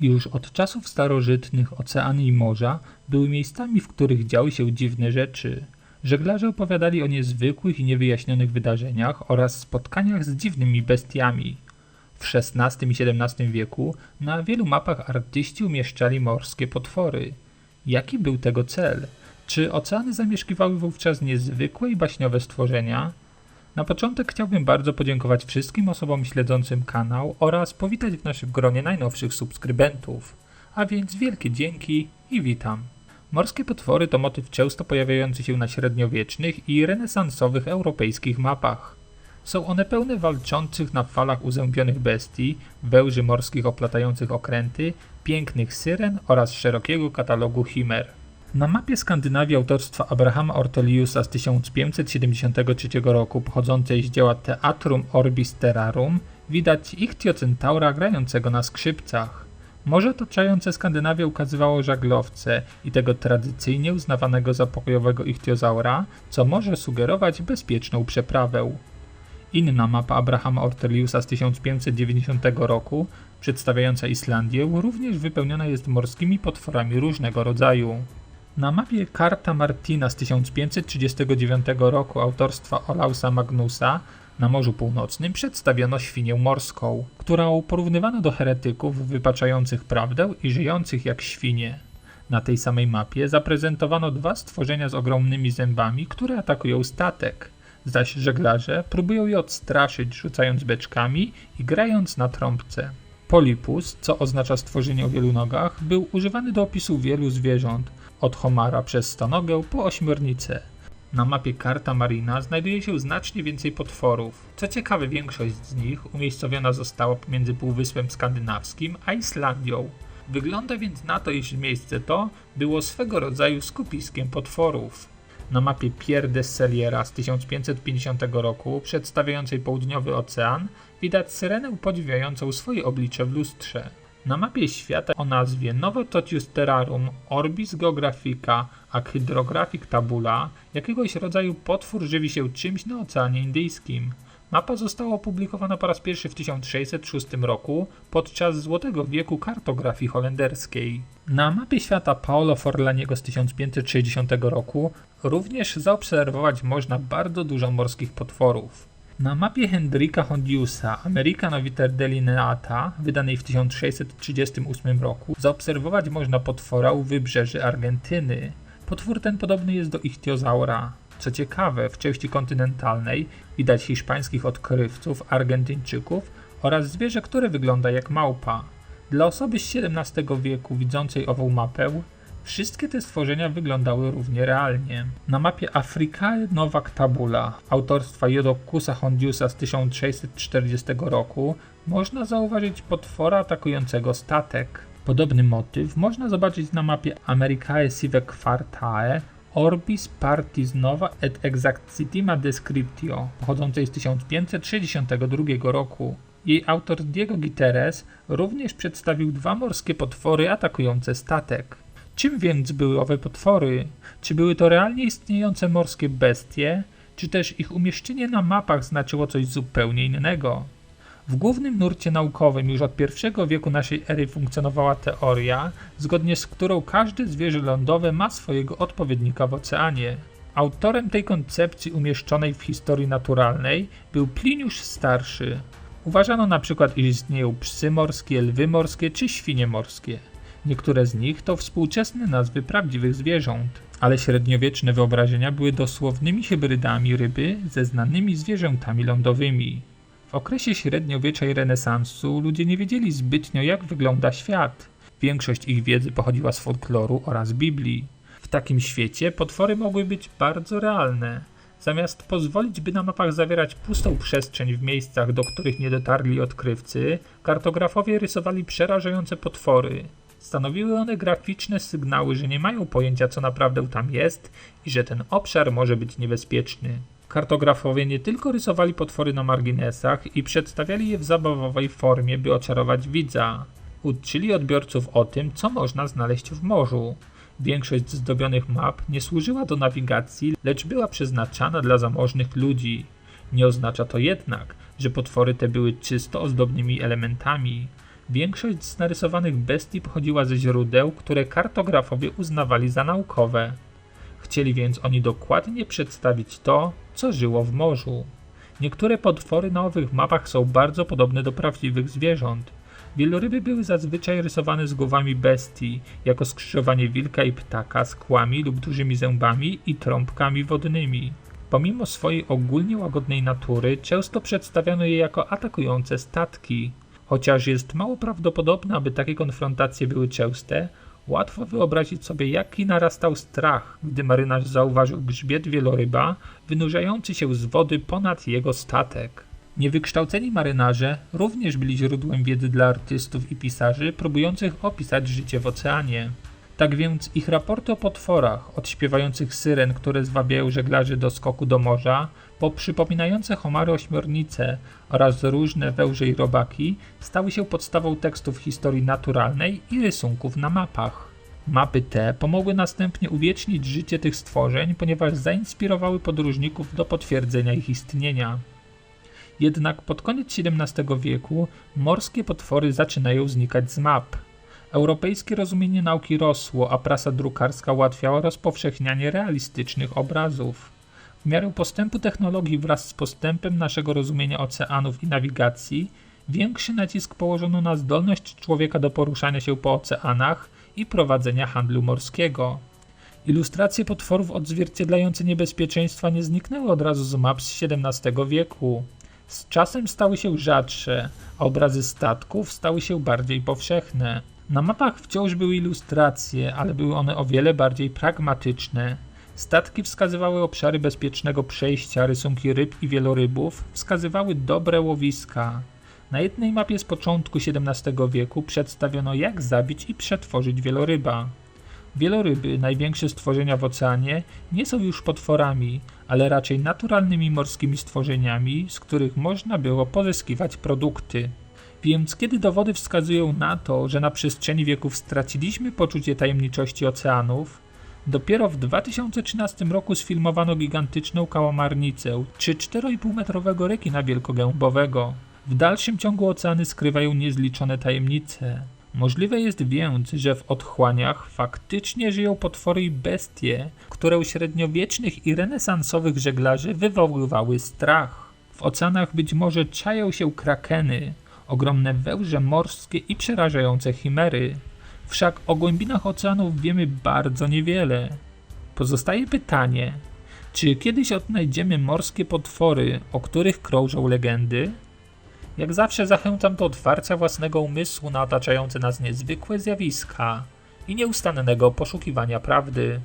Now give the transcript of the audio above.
Już od czasów starożytnych oceany i morza były miejscami, w których działy się dziwne rzeczy. Żeglarze opowiadali o niezwykłych i niewyjaśnionych wydarzeniach oraz spotkaniach z dziwnymi bestiami. W XVI i XVII wieku na wielu mapach artyści umieszczali morskie potwory. Jaki był tego cel? Czy oceany zamieszkiwały wówczas niezwykłe i baśniowe stworzenia? Na początek chciałbym bardzo podziękować wszystkim osobom śledzącym kanał oraz powitać w naszym gronie najnowszych subskrybentów. A więc wielkie dzięki i witam. Morskie potwory to motyw często pojawiający się na średniowiecznych i renesansowych europejskich mapach. Są one pełne walczących na falach uzębionych bestii, węży morskich oplatających okręty, pięknych syren oraz szerokiego katalogu chimer. Na mapie Skandynawii autorstwa Abrahama Orteliusa z 1573 roku pochodzącej z dzieła Teatrum Orbis Terrarum widać ichtiocentaura grającego na skrzypcach. Morze otaczające Skandynawię ukazywało żaglowce i tego tradycyjnie uznawanego za pokojowego ichtiozaura, co może sugerować bezpieczną przeprawę. Inna mapa Abrahama Orteliusa z 1590 roku, przedstawiająca Islandię, również wypełniona jest morskimi potworami różnego rodzaju. Na mapie Karta Martina z 1539 roku autorstwa Olausa Magnusa na Morzu Północnym przedstawiono świnię morską, którą porównywano do heretyków wypaczających prawdę i żyjących jak świnie. Na tej samej mapie zaprezentowano dwa stworzenia z ogromnymi zębami, które atakują statek, zaś żeglarze próbują je odstraszyć rzucając beczkami i grając na trąbce. Polipus, co oznacza stworzenie o wielu nogach, był używany do opisu wielu zwierząt, od homara przez stonogę po ośmiornicę. Na mapie Karta Marina znajduje się znacznie więcej potworów. Co ciekawe, większość z nich umiejscowiona została pomiędzy Półwyspem Skandynawskim a Islandią. Wygląda więc na to, iż miejsce to było swego rodzaju skupiskiem potworów. Na mapie Pierre de Celiera z 1550 roku, przedstawiającej południowy ocean, widać syrenę podziwiającą swoje oblicze w lustrze. Na mapie świata o nazwie Novototius Terrarum Orbis Geographica ac Hydrographic Tabula jakiegoś rodzaju potwór żywi się czymś na Oceanie Indyjskim. Mapa została opublikowana po raz pierwszy w 1606 roku podczas Złotego Wieku Kartografii Holenderskiej. Na mapie świata Paolo Forlaniego z 1560 roku również zaobserwować można bardzo dużo morskich potworów. Na mapie Hendrika Hondiusa America Noviter Delineata, wydanej w 1638 roku, zaobserwować można potwora u wybrzeży Argentyny. Potwór ten podobny jest do ichtiozaura. Co ciekawe, w części kontynentalnej widać hiszpańskich odkrywców, Argentyńczyków oraz zwierzę, które wygląda jak małpa. Dla osoby z XVII wieku widzącej ową mapę, Wszystkie te stworzenia wyglądały równie realnie. Na mapie Africae Novak Tabula autorstwa Jodokusa Hondiusa z 1640 roku można zauważyć potwora atakującego statek. Podobny motyw można zobaczyć na mapie Americae Sive Quartae Orbis Partis Nova et Exactissima Descriptio, pochodzącej z 1562 roku. Jej autor Diego Giteres również przedstawił dwa morskie potwory atakujące statek. Czym więc były owe potwory? Czy były to realnie istniejące morskie bestie, czy też ich umieszczenie na mapach znaczyło coś zupełnie innego? W głównym nurcie naukowym już od I wieku naszej ery funkcjonowała teoria, zgodnie z którą każde zwierzę lądowe ma swojego odpowiednika w oceanie. Autorem tej koncepcji umieszczonej w historii naturalnej był Pliniusz Starszy. Uważano na przykład, iż istnieją psy morskie, lwy morskie czy świnie morskie. Niektóre z nich to współczesne nazwy prawdziwych zwierząt, ale średniowieczne wyobrażenia były dosłownymi hybrydami ryby ze znanymi zwierzętami lądowymi. W okresie średniowiecza i renesansu ludzie nie wiedzieli zbytnio jak wygląda świat. Większość ich wiedzy pochodziła z folkloru oraz Biblii. W takim świecie potwory mogły być bardzo realne. Zamiast pozwolić, by na mapach zawierać pustą przestrzeń w miejscach, do których nie dotarli odkrywcy, kartografowie rysowali przerażające potwory. Stanowiły one graficzne sygnały, że nie mają pojęcia, co naprawdę tam jest i że ten obszar może być niebezpieczny. Kartografowie nie tylko rysowali potwory na marginesach i przedstawiali je w zabawowej formie, by oczarować widza. Uczyli odbiorców o tym, co można znaleźć w morzu. Większość zdobionych map nie służyła do nawigacji, lecz była przeznaczana dla zamożnych ludzi. Nie oznacza to jednak, że potwory te były czysto ozdobnymi elementami. Większość z narysowanych bestii pochodziła ze źródeł, które kartografowie uznawali za naukowe. Chcieli więc oni dokładnie przedstawić to, co żyło w morzu. Niektóre potwory na owych mapach są bardzo podobne do prawdziwych zwierząt. Wieloryby były zazwyczaj rysowane z głowami bestii, jako skrzyżowanie wilka i ptaka z kłami lub dużymi zębami i trąbkami wodnymi. Pomimo swojej ogólnie łagodnej natury, często przedstawiano je jako atakujące statki. Chociaż jest mało prawdopodobne, aby takie konfrontacje były częste, łatwo wyobrazić sobie, jaki narastał strach, gdy marynarz zauważył grzbiet wieloryba wynurzający się z wody ponad jego statek. Niewykształceni marynarze również byli źródłem wiedzy dla artystów i pisarzy próbujących opisać życie w oceanie. Tak więc ich raporty o potworach, od śpiewających syren, które zwabiają żeglarzy do skoku do morza, po przypominające homary ośmiornice oraz różne wełże i robaki, stały się podstawą tekstów historii naturalnej i rysunków na mapach. Mapy te pomogły następnie uwiecznić życie tych stworzeń, ponieważ zainspirowały podróżników do potwierdzenia ich istnienia. Jednak pod koniec XVII wieku morskie potwory zaczynają znikać z map. Europejskie rozumienie nauki rosło, a prasa drukarska ułatwiała rozpowszechnianie realistycznych obrazów. W miarę postępu technologii wraz z postępem naszego rozumienia oceanów i nawigacji, większy nacisk położono na zdolność człowieka do poruszania się po oceanach i prowadzenia handlu morskiego. Ilustracje potworów odzwierciedlające niebezpieczeństwa nie zniknęły od razu z map z XVII wieku. Z czasem stały się rzadsze, a obrazy statków stały się bardziej powszechne. Na mapach wciąż były ilustracje, ale były one o wiele bardziej pragmatyczne. Statki wskazywały obszary bezpiecznego przejścia, rysunki ryb i wielorybów wskazywały dobre łowiska. Na jednej mapie z początku XVII wieku przedstawiono jak zabić i przetworzyć wieloryba. Wieloryby, największe stworzenia w oceanie, nie są już potworami, ale raczej naturalnymi morskimi stworzeniami, z których można było pozyskiwać produkty. Więc kiedy dowody wskazują na to, że na przestrzeni wieków straciliśmy poczucie tajemniczości oceanów, dopiero w 2013 roku sfilmowano gigantyczną kałamarnicę czy 4,5 metrowego rekina wielkogębowego. W dalszym ciągu oceany skrywają niezliczone tajemnice. Możliwe jest więc, że w otchłaniach faktycznie żyją potwory i bestie, które u średniowiecznych i renesansowych żeglarzy wywoływały strach. W oceanach być może czają się krakeny, ogromne wełże morskie i przerażające chimery. Wszak o głębinach oceanów wiemy bardzo niewiele. Pozostaje pytanie, czy kiedyś odnajdziemy morskie potwory, o których krążą legendy? Jak zawsze zachęcam do otwarcia własnego umysłu na otaczające nas niezwykłe zjawiska i nieustannego poszukiwania prawdy.